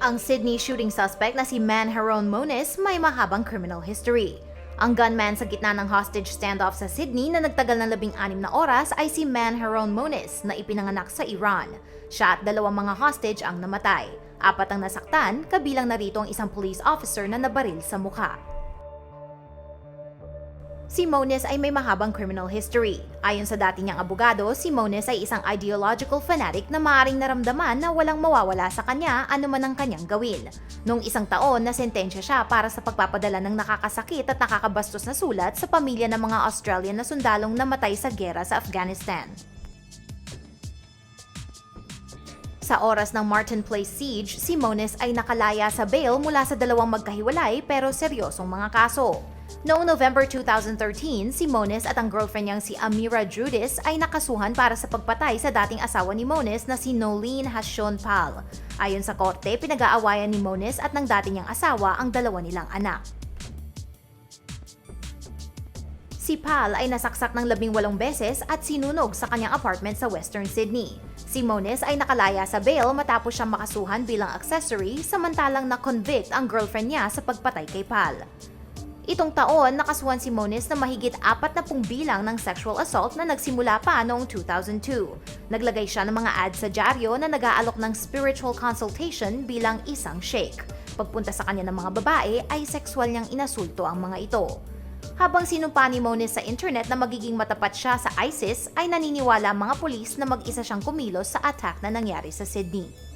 Ang Sydney shooting suspect na si Manharon Moniz may mahabang criminal history. Ang gunman sa gitna ng hostage standoff sa Sydney na nagtagal ng labing anim na oras ay si Manharon Moniz na ipinanganak sa Iran. Siya at dalawang mga hostage ang namatay. Apat ang nasaktan, kabilang narito ang isang police officer na nabaril sa mukha. Si Moniz ay may mahabang criminal history. Ayon sa dati niyang abogado, si Moniz ay isang ideological fanatic na maaaring naramdaman na walang mawawala sa kanya anuman ang kanyang gawin. Noong isang taon, nasentensya siya para sa pagpapadala ng nakakasakit at nakakabastos na sulat sa pamilya ng mga Australian na sundalong namatay sa gera sa Afghanistan. Sa oras ng Martin Place siege, si Moniz ay nakalaya sa bail mula sa dalawang magkahiwalay pero seryosong mga kaso. Noong November 2013, si Moniz at ang girlfriend niyang si Amira Judis ay nakasuhan para sa pagpatay sa dating asawa ni Moniz na si Nolene Hashon Pal. Ayon sa korte, pinag-aawayan ni Moniz at ng dati niyang asawa ang dalawa nilang anak. Si Pal ay nasaksak ng labing walong beses at sinunog sa kanyang apartment sa Western Sydney. Si Moniz ay nakalaya sa bail matapos siyang makasuhan bilang accessory samantalang na-convict ang girlfriend niya sa pagpatay kay Pal. Itong taon, nakasuhan si Moniz na mahigit apat na pung bilang ng sexual assault na nagsimula pa noong 2002. Naglagay siya ng mga ads sa dyaryo na nag-aalok ng spiritual consultation bilang isang sheikh. Pagpunta sa kanya ng mga babae ay sexual niyang inasulto ang mga ito. Habang sinumpa ni Moniz sa internet na magiging matapat siya sa ISIS, ay naniniwala ang mga pulis na mag-isa siyang kumilos sa attack na nangyari sa Sydney.